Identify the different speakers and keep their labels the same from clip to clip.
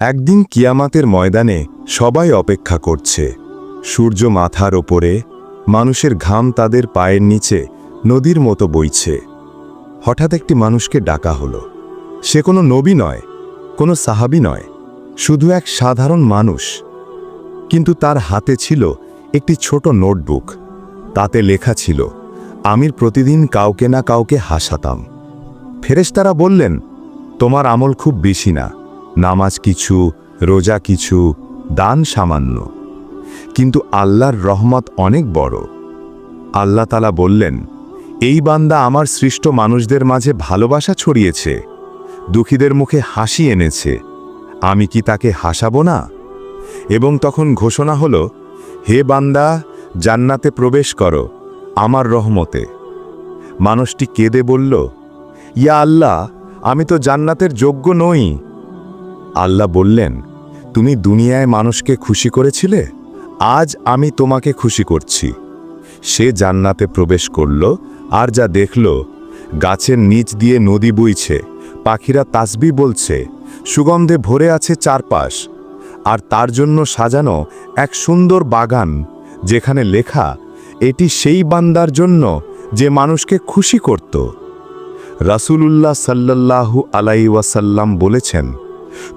Speaker 1: একদিন কিয়ামাতের ময়দানে সবাই অপেক্ষা করছে। সূর্য মাথার ওপরে, মানুষের ঘাম তাদের পায়ের নিচে, নদীর মতো বইছে। হঠাৎ একটি মানুষকে ডাকা হলো। সে কোনো নবী নয়, কোনো সাহাবি নয়, শুধু এক সাধারণ মানুষ। কিন্তু তার হাতে ছিল একটি ছোট নোটবুক। তাতে লেখা ছিল, আমির প্রতিদিন কাউকে না কাউকে হাসাতাম। ফেরেশতারা বললেন, তোমার আমল খুব বেশি না। নামাজ কিছু, রোজা কিছু, দান সামান্য। কিন্তু আল্লাহর রহমত অনেক বড়। আল্লাহ তালা বললেন, এই বান্দা আমার সৃষ্ট মানুষদের মাঝে ভালোবাসা ছড়িয়েছে, দুঃখীদের মুখে হাসি এনেছে। আমি কি তাকে হাসাবো না? এবং তখন ঘোষণা হলো, হে বান্দা, জান্নাতে প্রবেশ করো, আমার রহমতে। মানুষটি কেঁদে বলল, ইয়া আল্লাহ, আমি তো জান্নাতের যোগ্য নই। আল্লাহ বললেন, তুমি দুনিয়ায় মানুষকে খুশি করেছিলে? আজ আমি তোমাকে খুশি করছি। সে জান্নাতে প্রবেশ করল আর যা দেখল, গাছের নিচ দিয়ে নদী বইছে, পাখিরা তাসবি বলছে, সুগন্ধে ভরে আছে চারপাশ, আর তার জন্য সাজানো এক সুন্দর বাগান, যেখানে লেখা, এটি সেই বান্দার জন্য যে মানুষকে খুশি করত। রাসূলুল্লাহ সাল্লাল্লাহু আলাই বলেছেন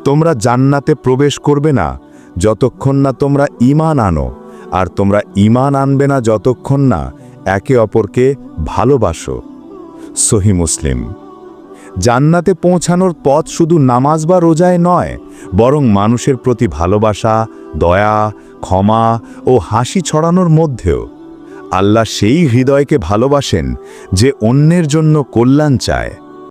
Speaker 1: তোমরা জান্নাতে প্রবেশ করবে না যতক্ষণ না তোমরা ঈমান আনো, আর তোমরা ঈমান আনবে না যতক্ষণ না একে অপরকে ভালোবাসো। সহি মুসলিম। জান্নাতে পৌঁছানোর পথ শুধু নামাজ বা রোজায় নয়, বরং মানুষের প্রতি ভালোবাসা, দয়া, ক্ষমা ও হাসি ছড়ানোর মধ্যেও। আল্লাহ সেই হৃদয়কে ভালোবাসেন যে অন্যের জন্য কল্যাণ চায়।